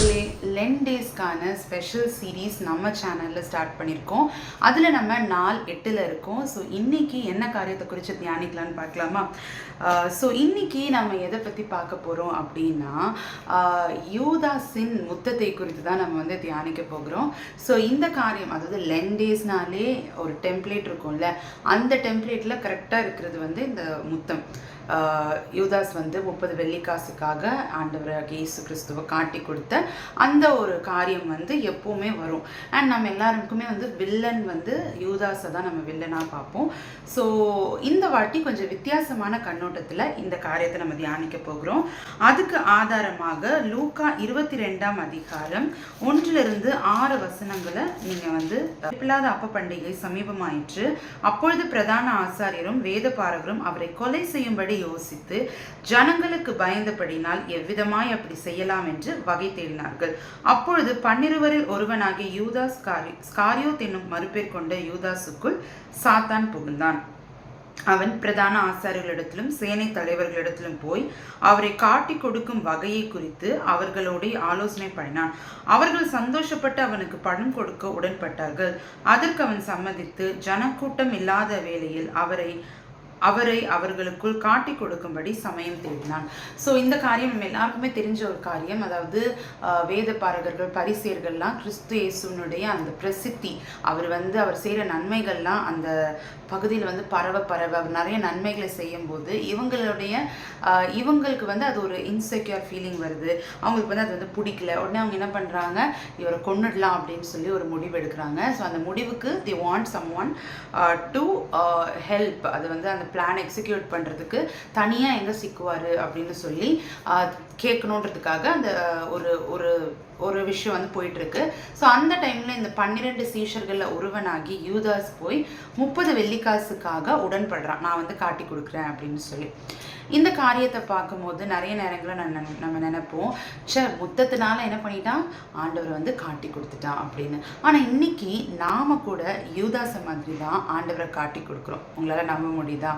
மக்களே len டேஸ்க்கான special series நம்ம சேனலில் ஸ்டார்ட் பண்ணியிருக்கோம் அதில் நம்ம நாள் எட்டில் இருக்கோம். ஸோ இன்றைக்கி என்ன காரியத்தை குறித்து தியானிக்கலாம்னு பார்க்கலாமா? ஸோ இன்றைக்கி நம்ம எதை பற்றி பார்க்க போகிறோம் அப்படின்னா யூதாசின் யூதாஸின் முத்தத்தை குறித்து தான் நம்ம வந்து தியானிக்க போகிறோம். ஸோ இந்த காரியம் அதாவது லென் டேஸ்னாலே ஒரு டெம்ப்ளேட் இருக்கும்ல அந்த டெம்ப்ளேட்டில் கரெக்டாக இருக்கிறது வந்து இந்த முத்தம். யூதாஸ் வந்து முப்பது வெள்ளிக்காசுக்காக ஆண்டவராக இயேசு கிறிஸ்துவை காட்டி கொடுத்த அந்த ஒரு காரியம் வந்து எப்போவுமே வரும். அண்ட் நம்ம எல்லாருக்குமே வந்து வில்லன் வந்து யூதாஸை தான் நம்ம வில்லனாக பார்ப்போம். ஸோ இந்த வாட்டி கொஞ்சம் வித்தியாசமான கண்ணோட்டத்தில் இந்த காரியத்தை நம்ம தியானிக்க போகிறோம். அதுக்கு ஆதாரமாக லூக்கா இருபத்தி ரெண்டாம் அதிகாரம் ஒன்றிலிருந்து ஆறு வசனங்களை நீங்கள் வந்து பிள்ளாத அப்ப பண்டிகை சமீபமாயிற்று. அப்பொழுது பிரதான ஆசாரியரும் வேத பாரகரும் அவரை கொலை செய்யும்படி யோசித்து ஜனங்களுக்கு பயந்தபடினால் எவ்விதமாய் அப்படி செய்யலாம் என்று வகை தேடினார்கள். அப்பொழுது பன்னிருவரில் ஒருவனாகிய யூதாஸ் காரி ஸ்காரியோத் என்னும் மறுபேர் கொண்ட யூதாஸுக்குள் சாத்தான் புகுந்தான். அவன் பிரதான ஆசாரிகளிடத்திலும் சேனை தலைவர்களிடத்திலும் போய் அவரை காட்டி கொடுக்கும் வகையை குறித்து அவர்களோடு ஆலோசனை பண்ணினான் அவர்கள் சந்தோஷப்பட்டு அவனுக்கு பணம் கொடுக்க உடன்பட்டார்கள். அதற்கு அவன் சம்மதித்து ஜனக்கூட்டம் இல்லாத வேளையில் அவரை அவரை அவர்களுக்குள் காட்டி கொடுக்கும்படி சமயம் தேடினான். ஸோ இந்த காரியம் நம்ம எல்லாருக்குமே தெரிஞ்ச ஒரு காரியம். அதாவது வேத பாரகர்கள் பரிசேர்கள்லாம் கிறிஸ்து இயேசுனுடைய அந்த பிரசித்தி. அவர் வந்து அவர் செய்கிற நன்மைகள்லாம் அந்த பகுதியில் வந்து பரவ பரவ அவர் நிறைய நன்மைகளை செய்யும்போது இவங்களுடைய இவங்களுக்கு வந்து அது ஒரு இன்செக்யூர் ஃபீலிங் வருது. அவங்களுக்கு வந்து அது வந்து பிடிக்கல. உடனே அவங்க என்ன பண்ணுறாங்க இவரை கொன்னுடலாம் அப்படின்னு சொல்லி ஒரு முடிவு எடுக்கிறாங்க. ஸோ அந்த முடிவுக்கு they want someone to help அது வந்து அந்த பிளான் எக்ஸிக்யூட் பண்ணுறதுக்கு தனியாக எங்கே சிக்குவார் அப்படின்னு சொல்லி கேட்கணுன்றதுக்காக அந்த ஒரு ஒரு ஒரு விஷயம் வந்து போயிட்டு இருக்கு ஸோ அந்த டைம்ல இந்த பன்னிரெண்டு சீஷர்களில் ஒருவனாகி யூதாஸ் போய் முப்பது வெள்ளிக்காசுக்காக உடன்படுறான். நான் வந்து காட்டி கொடுக்குறேன் அப்படின்னு சொல்லி. இந்த காரியத்தை பார்க்கும்போது நிறைய நேரங்களில் நான் நம்ம நினைப்போம். சே முத்தத்தினால என்ன பண்ணிட்டான்? ஆண்டவர் வந்து காட்டி கொடுத்துட்டான் அப்படின்னு. ஆனால் இன்னைக்கு நாம கூட யூதாச மாதிரி தான் ஆண்டவரை காட்டி கொடுக்குறோம். உங்களால் நம்ப முடியுதா?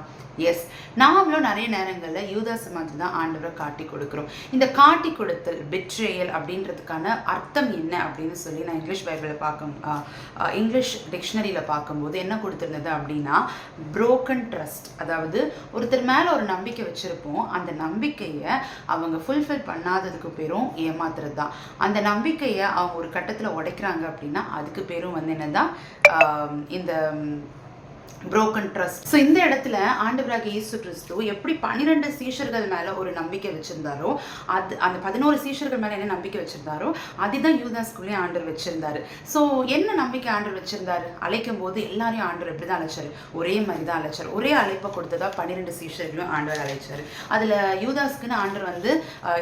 எஸ் நாமளும் நிறைய நேரங்களில் யூதாச மாதிரி தான் ஆண்டவரை காட்டி கொடுக்குறோம். இந்த காட்டி கொடுத்தல் பெட்ரேயல் அப்படின்றதுக்கான அர்த்தம் என்ன அப்படின்னு சொல்லி நான் இங்கிலீஷ் பைபிளில் பார்க்கும் இங்கிலீஷ் டிக்ஷனரியில் பார்க்கும்போது என்ன கொடுத்துருந்தது அப்படின்னா ப்ரோக்கன் ட்ரஸ்ட் அதாவது ஒருத்தர் மேலே ஒரு நம்பிக்கை வச்சுருப்போம் அந்த நம்பிக்கையை அவங்க ஃபுல்ஃபில் பண்ணாததுக்கு பேரும் ஏமாத்துறது தான் அந்த நம்பிக்கையை அவங்க ஒரு கட்டத்தில் உடைக்கிறாங்க அப்படின்னா அதுக்கு பேரும் வந்து என்னதான் தான் இந்த புரோக்கன் ட்ரஸ்ட் ஸோ இந்த இடத்துல ஆண்டவராக இயேசு கிறிஸ்து எப்படி பன்னிரெண்டு சீஷர்கள் மேலே ஒரு நம்பிக்கை வச்சுருந்தாரோ அது அந்த பதினோரு சீஷர்கள் மேலே என்ன நம்பிக்கை வச்சுருந்தாரோ அதுதான் யூதாஸ்குள்ளே ஆண்டர் வச்சுருந்தாரு. ஸோ என்ன நம்பிக்கை ஆண்டவர் வச்சுருந்தாரு? அழைக்கும் போது எல்லாரையும் ஆண்டவர் எப்படி தான் அழைச்சாரு. ஒரே மாதிரி தான் அழைச்சார். ஒரே அழைப்பை கொடுத்ததா பன்னிரெண்டு சீஷர்களும் ஆண்டவர் அழைச்சாரு. அதில் யூதாஸ்க்குன்னு ஆண்டர் வந்து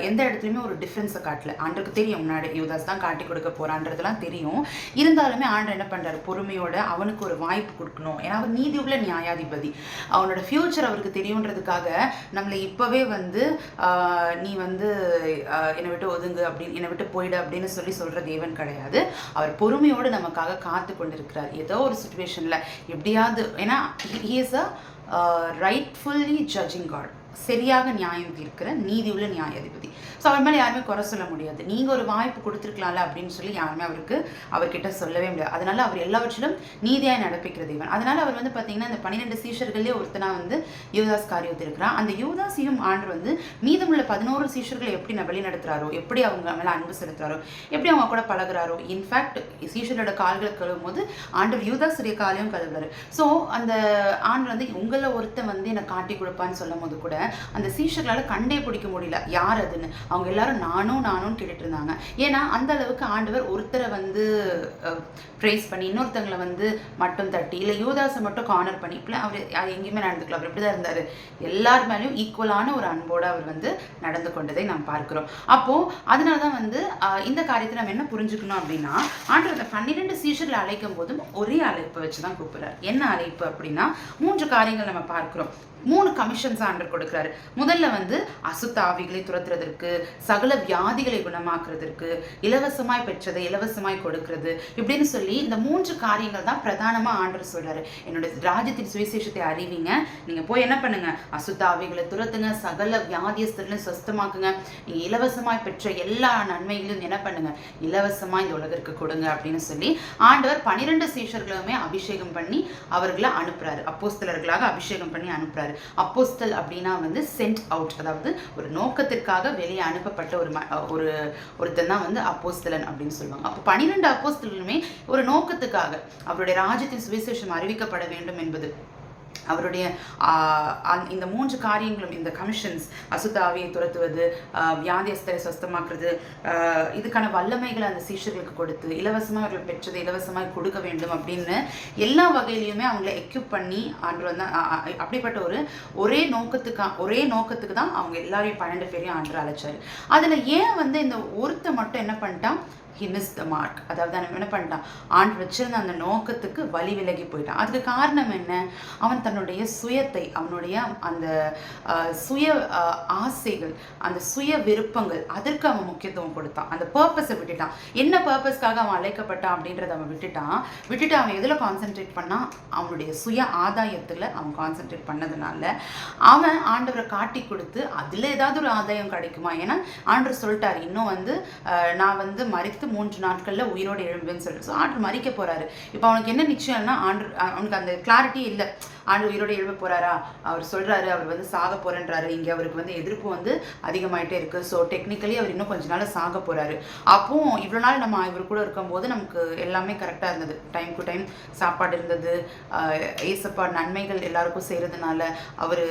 எந்த இடத்துலையுமே ஒரு டிஃப்ரென்ஸை காட்டல. ஆண்டருக்கு தெரியும் முன்னாடி யூதாஸ் தான் காட்டி கொடுக்க போகிறான்றதுலாம் தெரியும். இருந்தாலுமே ஆண்டர் என்ன பண்ணுறாரு பொறுமையோட அவனுக்கு ஒரு வாய்ப்பு கொடுக்கணும். ஏன்னா அவர் நீதி உள்ள நியாயாதிபதி. அவனோட ஃப்யூச்சர் அவருக்கு தெரியுன்றதுக்காக நம்மளை இப்போவே வந்து நீ வந்து என்னை விட்டு ஒதுங்கு அப்படின்னு என்னை விட்டு போயிடு அப்படின்னு சொல்லி சொல்கிற தேவன் கிடையாது. அவர் பொறுமையோடு நமக்காக காத்து கொண்டிருக்கிறார். ஏதோ ஒரு சுச்சுவேஷனில் எப்படியாவது ஏன்னா he is a rightfully judging God சரியாக நியாயம் தீர்க்கிற நீதி உள்ள நியாயாதிபதி. ஸோ அவர் மேலே யாருமே குறை சொல்ல முடியாது. நீங்கள் ஒரு வாய்ப்பு கொடுத்துருக்கலாம்ல அப்படின்னு சொல்லி யாருமே அவருக்கு அவர்கிட்ட சொல்லவே முடியாது. அதனால அவர் எல்லாவற்றிலும் நீதியாக நடப்பிக்கிற தெய்வன் அதனால அவர் வந்து பார்த்தீங்கன்னா இந்த பன்னிரெண்டு சீஷர்களே ஒருத்தனா வந்து யூதாஸ் காரியத்தில் இருக்கிறான். அந்த யூதாஸையும் ஆண்டு வந்து மீதமுள்ள பதினோரு சீஷர்களை எப்படி நான் வழிநடத்துகிறாரோ எப்படி அவங்க மேலே அன்பு செலுத்துறாரோ எப்படி அவங்க கூட பழகுறாரோ இன்ஃபேக்ட் சீஷரோட கால்களை கழுவும் போது ஆண்டவர் யூதாஸுடைய காலையும் கழுவுறாரு. ஸோ அந்த ஆண்டு வந்து உங்களை ஒருத்தன் வந்து என்னை காட்டி கொடுப்பான்னு சொல்லும் போது கூட அந்த சீஷர்களால் கண்டே பிடிக்க முடியல. யார் அதுன்னு? அவங்க எல்லாரும் நானும் நானும் கேட்டுட்டு இருந்தாங்க. ஏன்னா அந்த அளவுக்கு ஆண்டவர் ஒருத்தரை வந்து ப்ரைஸ் பண்ணி இன்னொருத்தங்களை வந்து மட்டும் தட்டி இல்லை யூதாஸை மட்டும் கார்னர் பண்ணி இப்படிலாம் அவர் யார் எங்கேயுமே நடந்துக்கல. அவர் இப்படி தான் இருந்தார். எல்லார் மேலேயும் ஈக்குவலான ஒரு அன்போடு அவர் வந்து நடந்து கொண்டதை நாம் பார்க்கிறோம். அப்போது அதனால தான் வந்து இந்த காரியத்தை நம்ம என்ன புரிஞ்சுக்கணும் அப்படின்னா ஆண்டவர் அந்த பன்னிரெண்டு சீஷர்களை அழைக்கும் போதும் ஒரே அழைப்பை வச்சு தான் கூப்பிட்றார். என்ன அழைப்பு அப்படின்னா மூன்று காரியங்கள் நம்ம பார்க்குறோம். மூணு கமிஷன்ஸ் ஆண்டர் கொடுக்குறாரு. முதல்ல வந்து அசுத்த ஆவிகளை துரத்துறதற்கு சகல வியாதிகளை குணமாக்குறதற்கு இலவசமாய் பெற்றதை இலவசமாய் கொடுக்கிறது இப்படின்னு சொல்லி இந்த மூன்று காரியங்கள் தான் பிரதானமா ஆண்டர் சொல்றாரு. என்னோட ராஜ்யத்தின் சுவிசேஷத்தை அறிவிங்க. நீங்க போய் என்ன பண்ணுங்க? அசுத்த ஆவிகளை துரத்துங்க சகல வியாதியஸ்தர்களையும் சொஸ்தமாக்குங்க. நீங்க இலவசமாய் பெற்ற எல்லா நன்மைகளையும் என்ன பண்ணுங்க? இலவசமா இந்த உலகிற்கு கொடுங்க அப்படின்னு சொல்லி ஆண்டவர் பனிரெண்டு சீஷர்களுமே அபிஷேகம் பண்ணி அவர்களை அனுப்புறாரு. அப்போஸ்தலர்களாக அபிஷேகம் பண்ணி அனுப்புறாரு. அப்போஸ்தல் அப்படின்னா வந்து சென்ட் அவுட் அதாவது ஒரு நோக்கத்திற்காக வெளியே அனுப்பப்பட்ட ஒரு ம- ஒரு ஒருத்தன் தான் வந்து அப்போஸ்தலன் அப்படின்னு சொல்லுவாங்க. அப்போ பன்னிரெண்டு அப்போஸ்தலனுமே ஒரு நோக்கத்துக்காக அவருடைய ராஜ்யத்தின் சுவிசேஷம் அறிவிக்கப்பட வேண்டும் என்பது. அவருடைய இந்த மூன்று காரியங்களும் இந்த கமிஷன்ஸ் அசுத்தாவியை துரத்துவது வியாதியஸ்தரை சொஸ்தமாக்குறது இதுக்கான வல்லமைகளை அந்த சீஷர்களுக்கு கொடுத்து இலவசமாக அவர்கள் பெற்றது இலவசமாக கொடுக்க வேண்டும் அப்படின்னு எல்லா வகையிலையுமே அவங்கள எக்யூப் பண்ணி ஆண்டு வந்து அப்படிப்பட்ட ஒரு ஒரே நோக்கத்துக்கா ஒரே நோக்கத்துக்கு தான் அவங்க எல்லாரையும் பன்னெண்டு பேரையும் ஆண்டு அழைச்சாரு. அதில் ஏன் வந்து இந்த ஒருத்த மட்டும் என்ன பண்ணிட்டான்? ஹி மிஸ் த மார்க் அதாவது அவன் என்ன பண்ணிட்டான்? ஆண்டு வச்சிருந்த அந்த நோக்கத்துக்கு வழி விலகி போயிட்டான். அதுக்கு காரணம் என்ன? அவன் தன்னுடைய சுயத்தை அவனுடைய அந்த சுய ஆசைகள் அந்த சுய விருப்பங்கள் அதற்கு அவன் முக்கியத்துவம் கொடுத்தான். அந்த பர்பஸை விட்டுட்டான். என்ன பர்பஸ்க்காக அவன் அழைக்கப்பட்டான் அப்படின்றத அவன் விட்டுட்டான். விட்டுட்டு அவன் எதில் கான்சென்ட்ரேட் பண்ணான் அவனுடைய சுய ஆதாயத்தில் அவன் கான்சென்ட்ரேட் பண்ணதுனால. அவன் ஆண்டவரை காட்டி கொடுத்து அதில் ஏதாவது ஒரு ஆதாயம் கிடைக்குமா? ஏன்னா ஆண்டவர் சொல்லிட்டார் இன்னும் வந்து நான் வந்து மறித்து மூன்று நாட்களில் உயிரோடு எழும்புன்னு சொல்லிட்டு. ஸோ ஆண்டர் மறிக்க போறாரு. இப்போ அவனுக்கு என்ன நிச்சயம்னா ஆண்டர் அவனுக்கு அந்த கிளாரிட்டி இல்லை. ஆண்டு உயிரோடு எழுப்ப போகிறாரா அவர் சொல்கிறாரு அவர் வந்து சாக போகிறன்றாரு இங்கே அவருக்கு வந்து எதிர்ப்பு வந்து அதிகமாயிட்டே இருக்குது ஸோ டெக்னிக்கலி அவர் இன்னும் கொஞ்ச நாள் சாக போகிறாரு அப்போ இவ்வளோ நாள் நம்ம இவர் கூட இருக்கும்போது நமக்கு எல்லாமே கரெக்டாக இருந்தது. டைம் டு டைம் சாப்பாடு இருந்தது. ஏசப்பா நன்மைகள் எல்லாருக்கும் செய்கிறதுனால அவர்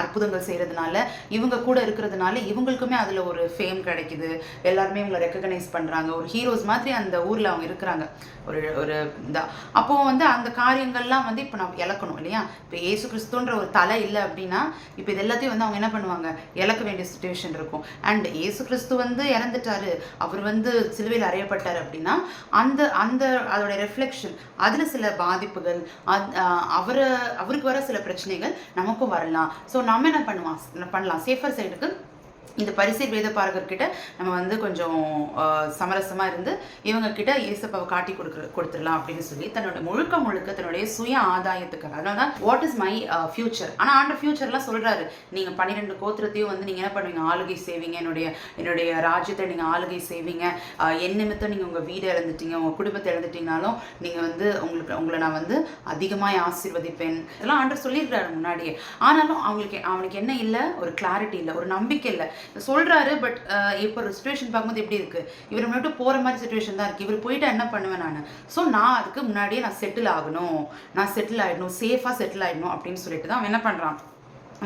அற்புதங்கள் செய்கிறதுனால இவங்க கூட இருக்கிறதுனால இவங்களுக்குமே அதில் ஒரு ஃபேம் கிடைக்குது. எல்லாருமே இவங்களை ரெக்கக்னைஸ் பண்ணுறாங்க ஒரு ஹீரோஸ் மாதிரி அந்த ஊரில் அவங்க இருக்கிறாங்க. ஒரு ஒரு இதாக அப்போ வந்து அந்த காரியங்கள்லாம் வந்து இப்போ நம்ம இழக்கணும். இல்லையா? இப்போ ஏசு கிறிஸ்துன்ற ஒரு தலை இல்லை அப்படின்னா இப்போ இது எல்லாத்தையும் வந்து அவங்க என்ன பண்ணுவாங்க? இழக்க வேண்டிய சுச்சுவேஷன் இருக்கும். அண்ட் ஏசு கிறிஸ்து வந்து இறந்துட்டாரு. அவர் வந்து சிலுவையில் அறையப்பட்டார் அப்படின்னா அந்த அந்த அதோட ரெஃப்ளெக்ஷன் அதில் சில பாதிப்புகள் அவரை அவருக்கு வர சில பிரச்சனைகள் நமக்கும் வரலாம். ஸோ நம்ம என்ன பண்ணுவோம் பண்ணலாம்? சேஃபர் சைடுக்கு இந்த பரிசை வேத பாரகர்கிட்ட நம்ம வந்து கொஞ்சம் சமரசமாக இருந்து இவங்க கிட்ட இயேசப்பாவை காட்டி கொடுக்குற கொடுத்துடலாம் அப்படின்னு சொல்லி தன்னோட முழுக்க முழுக்க தன்னுடைய சுய ஆதாயத்துக்கு அதனால தான் வாட் இஸ் மை ஃபியூச்சர் ஆனால் ஆண்ட ஃபியூச்சர்லாம் சொல்கிறாரு நீங்கள் பன்னிரெண்டு கோத்திரத்தையும் வந்து நீங்கள் என்ன பண்ணுவீங்க? ஆளுகை செய்வீங்க. என்னுடைய என்னுடைய ராஜ்யத்தை நீங்கள் ஆளுகை செய்வீங்க. ஆஹ், என் நிமித்தம் நீங்க வீடு இழந்துட்டீங்க. உங்கள் குடும்பத்தை இழந்துட்டீங்கனாலும் நீங்கள் வந்து உங்களுக்கு உங்களை நான் வந்து அதிகமாக ஆசீர்வதிப்பேன். இதெல்லாம் ஆண்டர் சொல்லியிருக்கிறாரு முன்னாடியே. ஆனாலும் அவங்களுக்கு அவனுக்கு என்ன இல்லை? ஒரு கிளாரிட்டி இல்லை. ஒரு நம்பிக்கை இல்லை. சொல்றாரு பட் இப்போ ஒரு சுச்சுவேஷன் பார்க்கும்போது எப்படி இருக்கு? இவர் மட்டும் போற மாதிரி சுச்சுவேஷன் தான் இருக்கு. இவர் போயிட்டா என்ன பண்ணுவேன் நான்? ஸோ நான் அதுக்கு முன்னாடியே நான் செட்டில் ஆகணும். நான் செட்டில் ஆகிடணும் சேஃபாக செட்டில் ஆகிடணும் அப்படின்னு சொல்லிட்டு தான் அவன் என்ன பண்றான்?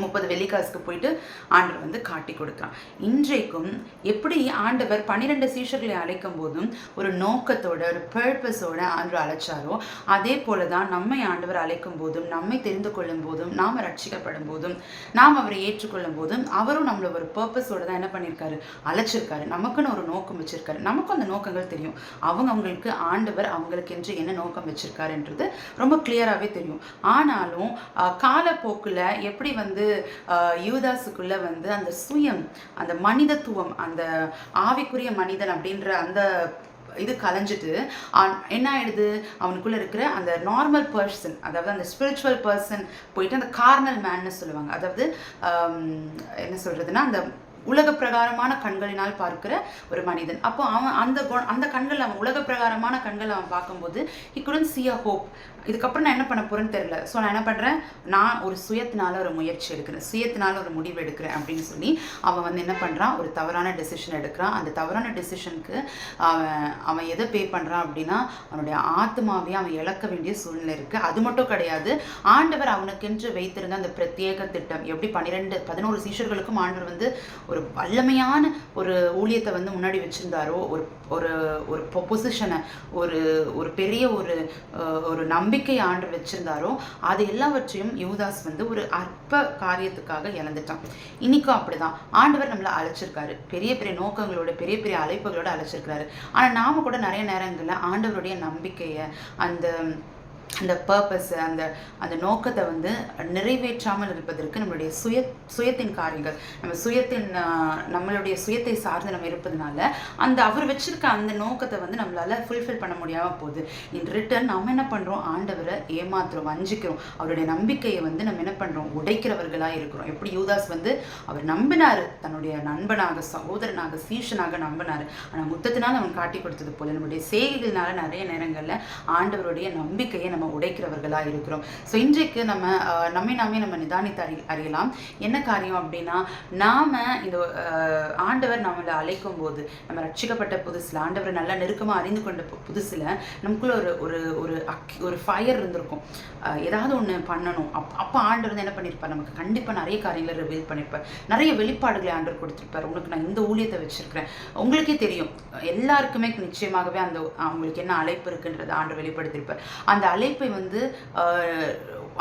முப்பது வெள்ளிக்காசுக்கு போயிட்டு ஆண்டவர் வந்து காட்டி கொடுக்குறான். இன்றைக்கும் எப்படி ஆண்டவர் பன்னிரெண்டு சீஷர்களை அழைக்கும் போதும் ஒரு நோக்கத்தோட ஒரு பர்பஸோட ஆண்டவர் அழைச்சாரோ அதே போல தான் நம்மை ஆண்டவர் அழைக்கும் போதும் நம்மை தெரிந்து கொள்ளும் போதும் நாம் ரட்சிக்கப்படும் போதும் நாம் அவரை ஏற்றுக்கொள்ளும் போதும் அவரும் நம்மளை ஒரு பர்பஸோட தான் என்ன பண்ணியிருக்காரு? அழைச்சிருக்காரு. நமக்குன்னு ஒரு நோக்கம் வச்சிருக்காரு. நமக்கும் அந்த நோக்கங்கள் தெரியும். அவங்க அவங்களுக்கு ஆண்டவர் அவங்களுக்கு என்று என்ன நோக்கம் வச்சிருக்காருன்றது ரொம்ப கிளியராகவே தெரியும். ஆனாலும் காலப்போக்கில் எப்படி வந்து யூதாஸுக்குள்ளே வந்து அந்த சுயம் அந்த மனிதத்துவம் அந்த ஆவிக்குரிய மனிதன் அப்படின்ற அந்த இது கலைஞ்சிட்டு என்ன ஆயிடுது? அவனுக்குள்ள இருக்கிற அந்த நார்மல் பர்சன் அதாவது அந்த ஸ்பிரிச்சுவல் பர்சன் போயிட்டு அந்த கார்னல் மேன்னு சொல்லுவாங்க. அதாவது என்ன சொல்றதுன்னா அந்த உலக பிரகாரமான கண்களினால் பார்க்கிற ஒரு மனிதன். அப்போ அவன் அந்த குண- அந்த கண்கள் அவன் உலக பிரகாரமான கண்கள் அவன் பார்க்கும்போது he couldn't see a hope இதுக்கப்புறம் நான் என்ன பண்ண போறேன்னு தெரியல. ஸோ நான் என்ன பண்ணுறேன் நான் ஒரு சுயத்தினால ஒரு முயற்சி எடுக்கிறேன். சுயத்தினால ஒரு முடிவு எடுக்கிறேன் அப்படின்னு சொல்லி அவன் வந்து என்ன பண்ணுறான் ஒரு தவறான டெசிஷன் எடுக்கிறான். அந்த தவறான டெசிஷனுக்கு அவன் அவன் எதை பே பண்ணுறான் அப்படின்னா அவனுடைய ஆத்மாவையும் அவன் இழக்க வேண்டிய சூழ்நிலை இருக்குது அது மட்டும் கிடையாது. ஆண்டவர் அவனுக்கென்று வைத்திருந்த அந்த பிரத்யேக திட்டம் எப்படி பன்னிரெண்டு பதினோரு சீஷர்களுக்கும் ஆண்டவர் வந்து ஒரு ஒரு வல்லமையான ஒரு ஊழியத்தை வந்து முன்னாடி வச்சுருந்தாரோ ஒரு ஒரு ஒரு பொசிஷனை ஒரு ஒரு பெரிய ஒரு ஒரு நம்பிக்கை ஆண்டு வச்சிருந்தாரோ அது எல்லாவற்றையும் யூதாஸ் வந்து ஒரு அற்ப காரியத்துக்காக இழந்துட்டான். இன்னைக்கும் அப்படிதான். ஆண்டவர் நம்மளை அழைச்சிருக்காரு. பெரிய பெரிய நோக்கங்களோட பெரிய பெரிய அழைப்புகளோட அழைச்சிருக்காரு ஆனால் நாம கூட நிறைய நேரங்களில் ஆண்டவருடைய நம்பிக்கையை அந்த அந்த பர்பஸ் அந்த அந்த நோக்கத்தை வந்து நிறைவேற்றாமல் இருப்பதற்கு நம்மளுடைய சுய சுயத்தின் காரியங்கள் நம்ம சுயத்தின் நம்மளுடைய சுயத்தை சார்ந்து நம்ம இருப்பதுனால அந்த அவர் வச்சிருக்க அந்த நோக்கத்தை வந்து நம்மளால ஃபுல்ஃபில் பண்ண முடியாமல் போகுது. இன் ரிட்டர்ன் நம்ம என்ன பண்ணுறோம் ஆண்டவரை ஏமாத்துறோம் வஞ்சிக்கிறோம். அவருடைய நம்பிக்கையை வந்து நம்ம என்ன பண்ணுறோம் உடைக்கிறவர்களாக இருக்கிறோம். எப்படி யூதாஸ் வந்து அவர் நம்பினாரு? தன்னுடைய நண்பனாக சகோதரனாக சீஷனாக நம்பினாரு. ஆனால் முத்தத்தினால் அவன் காட்டி கொடுத்தது போல நம்முடைய செய்கைகள்னால நிறைய நேரங்களில் ஆண்டவருடைய நம்பிக்கையை நம்ம உடைக்கிறவர்களா இருக்கிறோம். ஸோ இன்றைக்கு நம்ம நம்மை நாமே நம்ம நிதானித்து அறி அறியலாம். என்ன காரியம் அப்படின்னா நாம இந்த ஆண்டவர் நம்மளை அழைக்கும் போது நம்ம ரட்சிக்கப்பட்ட புதுசுல ஆண்டவரை நல்லா நெருக்கமா அறிந்து கொண்ட புதுசில் நமக்குள்ள ஒரு ஒரு ஒரு அக்கி ஒரு ஃபயர் இருந்திருக்கும். ஏதாவது ஒண்ணு பண்ணணும். அப் அப்போ ஆண்டவர் வந்து என்ன பண்ணியிருப்பார் நமக்கு கண்டிப்பா நிறைய காரியங்களை ரிவீல் பண்ணியிருப்பார் நிறைய வெளிப்பாடுகளை ஆண்டவர் கொடுத்துருப்பார். உங்களுக்கு நான் இந்த ஊழியத்தை வச்சுருக்கிறேன். உங்களுக்கே தெரியும். எல்லாருக்குமே நிச்சயமாகவே அந்த அவங்களுக்கு என்ன அழைப்பு இருக்குன்றதை ஆண்டவர் வெளிப்படுத்தியிருப்பார் அந்த அழைப்பை வந்து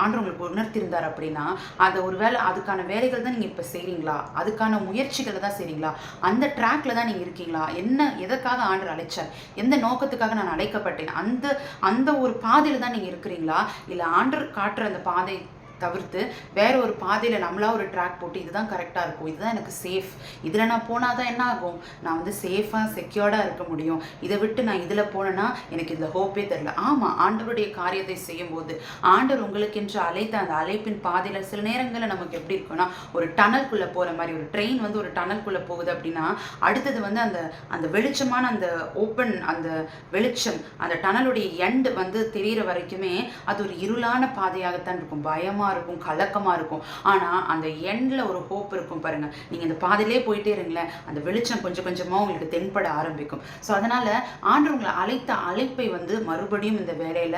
ஆண்டு உங்களுக்கு உணர்த்தியிருந்தார் அப்படின்னா அதை ஒரு வேலை அதுக்கான வேலைகள் தான் நீங்கள் இப்போ செய்கிறீங்களா அதுக்கான முயற்சிகளை தான் செய்கிறீங்களா அந்த ட்ராக்ல தான் நீங்கள் இருக்கீங்களா? என்ன எதற்காக ஆண்டு அழைச்சார்? எந்த நோக்கத்துக்காக நான் அழைக்கப்பட்டேன்? அந்த அந்த ஒரு பாதையில் தான் நீங்கள் இருக்கிறீங்களா? இல்லை ஆண்டவர் காட்டுற அந்த பாதை தவிர்த்து வேற ஒரு பாதையில் நம்மளா ஒரு ட்ராக் போட்டு இதுதான் கரெக்டாக இருக்கும். இதுதான் எனக்கு சேஃப் இதில் நான் போனால் தான் என்ன ஆகும்? நான் வந்து சேஃபாக செக்யூர்டாக இருக்க முடியும். இதை விட்டு நான் இதில் போனேன்னா எனக்கு இந்த ஹோப்பே தெரில ஆமாம் ஆண்டவருடைய காரியத்தை செய்யும்போது ஆண்டவர் உங்களுக்கென்று அழைத்த அந்த அழைப்பின் பாதையில் சில நேரங்களில் நமக்கு எப்படி இருக்கும்னா ஒரு டனல்குள்ளே போகிற மாதிரி ஒரு ட்ரெயின் வந்து ஒரு டனல்குள்ளே போகுது அப்படின்னா அடுத்தது வந்து அந்த அந்த வெளிச்சமான அந்த ஓப்பன் அந்த வெளிச்சம் அந்த டனலுடைய எண்டு வந்து தெரிகிற வரைக்குமே அது ஒரு இருளான பாதையாகத்தான் இருக்கும். பயமாக பயமா இருக்கும் கலக்கமா இருக்கும். ஆனா அந்த எண்ட்ல ஒரு ஹோப் இருக்கும் பாருங்க. நீங்க இந்த பாதையிலே போயிட்டே இருங்களேன். அந்த வெளிச்சம் கொஞ்சம் கொஞ்சமா உங்களுக்கு தென்பட ஆரம்பிக்கும். ஸோ அதனால ஆண்டு உங்களை அழைத்த அழைப்பை வந்து மறுபடியும் இந்த வேலையில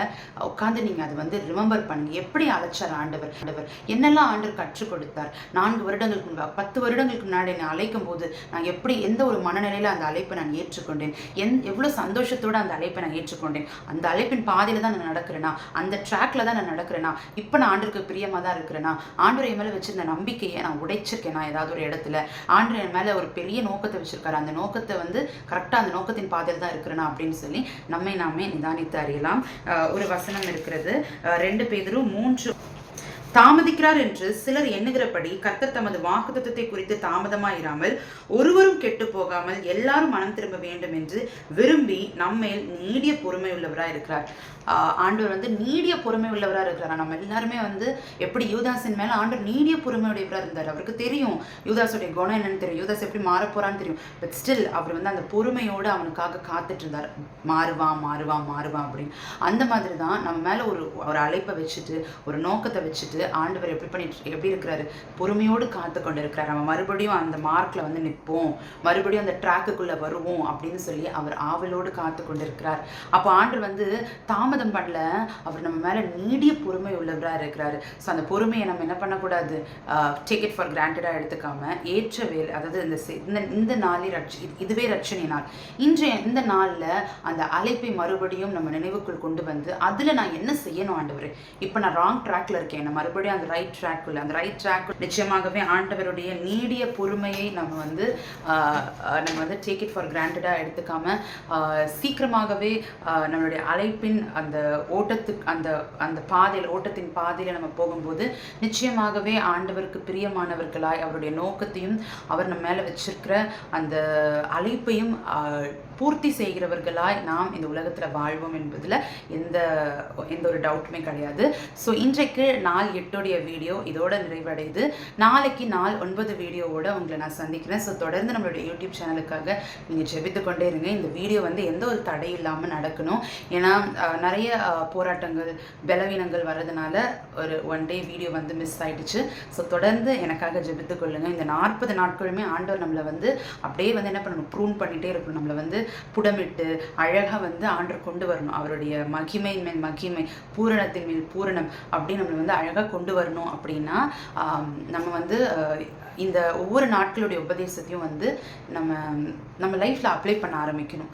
உட்காந்து நீங்க அதை வந்து ரிமெம்பர் பண்ணுங்க. எப்படி அழைச்சார் ஆண்டவர்? ஆண்டவர் என்னெல்லாம் ஆண்டவர் கற்றுக் கொடுத்தார்? நான்கு வருடங்களுக்கு முன்பாக பத்து வருடங்களுக்கு முன்னாடி என்னை அழைக்கும் போது நான் எப்படி எந்த ஒரு மனநிலையில அந்த அழைப்பை நான் ஏற்றுக்கொண்டேன்? எந் எவ்வளவு சந்தோஷத்தோட அந்த அழைப்பை நான் ஏற்றுக்கொண்டேன்? அந்த அழைப்பின் பாதையில் தான் நான் நடக்கிறேனா? அந்த ட்ராக்ல தான் நான் நடக்கிறேனா? இப்போ நான் ஆண்டருக்கு பிரியமாக தான் இருக்கிறேன்னா ஆண்டவர் என் மேலே வச்சிருந்த நம்பிக்கையை நான் உடைச்சிருக்கேன். நான் ஏதாவது ஒரு இடத்துல ஆண்டவர் என் மேலே ஒரு பெரிய நோக்கத்தை வச்சிருக்காரு. அந்த நோக்கத்தை வந்து கரெக்டாக அந்த நோக்கத்தின் பாதையில் தான் இருக்கிறேனா அப்படின்னு சொல்லி நம்மை நாமே நிதானித்து அறியலாம். ஒரு வசனம் இருக்கிறது. ரெண்டு பேரும் மூன்று. தாமதிக்கிறார் என்று சிலர் எண்ணுகிறபடி கர்த்தர் தமது வாக்குத்தத்தை குறித்து தாமதமாயிராமல் ஒருவரும் கெட்டு போகாமல் எல்லாரும் மனம் திரும்ப வேண்டும் என்று விரும்பி நம்மேல் நீடிய பொறுமை உள்ளவராக இருக்கிறார். ஆண்டவர் வந்து நீடிய பொறுமை உள்ளவராக இருக்கிறார். நம்ம எல்லாருமே வந்து எப்படி யூதாஸின் மேலே ஆண்டவர் நீடிய பொறுமை உடையவராக இருந்தார். அவருக்கு தெரியும் யூதாஸுடைய குணம் என்னன்னு தெரியும். யூதாஸ் எப்படி மாறப்போறான்னு தெரியும். பட் ஸ்டில் அவர் வந்து அந்த பொறுமையோடு அவனுக்காக காத்துட்டு இருந்தார் மாறுவான் மாறுவான் மாறுவான் அப்படின்னு. அந்த மாதிரி தான் நம்ம மேலே ஒரு ஒரு அழைப்பை வச்சுட்டு ஒரு நோக்கத்தை வச்சுட்டு ஆண்டவர் எப்படி பண்ணிட்டு எப்படி இருக்கிறாரு? பொறுமையோடு காத்து கொண்டு இருக்கிறார் நம்ம மறுபடியும் அந்த மார்க்கில் வந்து நிற்போம். மறுபடியும் அந்த ட்ராக்குக்குள்ளே வருவோம் அப்படின்னு சொல்லி அவர் ஆவலோடு காத்து கொண்டு இருக்கிறார் அப்போ ஆண்டு வந்து தாமதம் பண்ணல. அவர் நம்ம மேலே நீடிய பொறுமை உள்ளவராக இருக்கிறாரு. ஸோ அந்த பொறுமையை நம்ம என்ன பண்ணக்கூடாது? டேக் இட் ஃபார் கிராண்டடாக எடுத்துக்காம ஏற்ற வேல் அதாவது இந்த இந்த இந்த நாளே ரட்சி இது- இதுவே ரட்சணை நாள். இன்றைய இந்த நாளில் அந்த அழைப்பை மறுபடியும் நம்ம நினைவுக்குள் கொண்டு வந்து அதில் நான் என்ன செய்யணும் ஆண்டவர்? இப்போ நான் ராங் ட்ராக்ல இருக்கேன். நான் மறுபடியும் அந்த ரைட் ட்ராக்குள்ள அந்த ரைட் ட்ராக் நிச்சயமாகவே ஆண்டவருடைய நீடிய பொறுமையை நம்ம வந்து நம்ம வந்து டேக் இட் ஃபார் கிராண்டடாக எடுத்துக்காம சீக்கிரமாகவே நம்மளுடைய அழைப்பின் அந்த ஓட்டத்துக்கு அந்த அந்த பாதையில் ஓட்டத்தின் பாதையில் நம்ம போகும்போது நிச்சயமாகவே ஆண்டவருக்கு பிரியமானவர்களாய் அவருடைய நோக்கத்தையும் அவர் நம்ம மேலே வச்சிருக்கிற அந்த அழைப்பையும் பூர்த்தி செய்கிறவர்களாய் நாம் இந்த உலகத்தில் வாழ்வோம் என்பதில் எந்த எந்த ஒரு டவுட்டுமே கிடையாது. ஸோ இன்றைக்கு நாள் எட்டுடைய வீடியோ இதோட நிறைவடையுது. நாளைக்கு நாள் ஒன்பது வீடியோவோட உங்களை நான் சந்திக்கிறேன். ஸோ தொடர்ந்து நம்மளுடைய யூடியூப் சேனலுக்காக நீங்கள் ஜெபித்து கொண்டே இருங்க. இந்த வீடியோ வந்து எந்த ஒரு தடை இல்லாமல் நடக்கணும். ஏன்னா நிறைய போராட்டங்கள் பலவீனங்கள் வர்றதுனால ஒரு ஒன் டே வீடியோ வந்து மிஸ் ஆயிடுச்சு. ஸோ தொடர்ந்து எனக்காக ஜெபித்து கொள்ளுங்க. இந்த நாற்பது நாட்களுமே ஆண்டவர் நம்மளை வந்து அப்படியே வந்து என்ன பண்ணணும்? ப்ரூன் பண்ணிகிட்டே இருக்கணும். நம்மளை வந்து புடமிட்டு அழகாக வந்து ஆண்டவர் கொண்டு வரணும். அவருடைய மகிமையின் மேல் மகிமை பூரணத்தின் மேல் பூரணம் அப்படி நம்மளை வந்து அழகாக கொண்டு வரணும் அப்படின்னா நம்ம வந்து இந்த ஒவ்வொரு நாட்களுடைய உபதேசத்தையும் வந்து நம்ம நம்ம லைஃப்பில் அப்ளை பண்ண ஆரம்பிக்கணும்.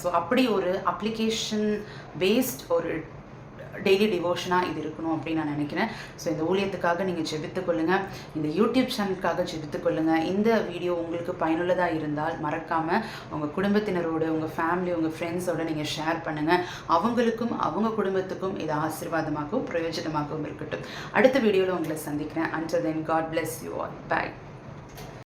ஸோ அப்படி ஒரு அப்ளிகேஷன் பேஸ்ட் ஒரு டெய்லி டிவோஷனாக இது இருக்கணும் அப்படின்னு நான் நினைக்கிறேன். ஸோ இந்த ஊழியத்துக்காக நீங்கள் ஜெபித்துக் கொள்ளுங்கள் இந்த யூடியூப் சேனலுக்காக ஜெபித்துக் கொள்ளுங்கள் இந்த வீடியோ உங்களுக்கு பயனுள்ளதாக இருந்தால் மறக்காமல் உங்கள் குடும்பத்தினரோடு உங்கள் ஃபேமிலி உங்கள் ஃப்ரெண்ட்ஸோடு நீங்கள் ஷேர் பண்ணுங்கள் அவங்களுக்கும் அவங்க குடும்பத்துக்கும் இது ஆசீர்வாதமாகவும் பிரயோஜனமாகவும் இருக்கட்டும். அடுத்த வீடியோவில் உங்களை சந்திக்கிறேன். Until then God bless you all bye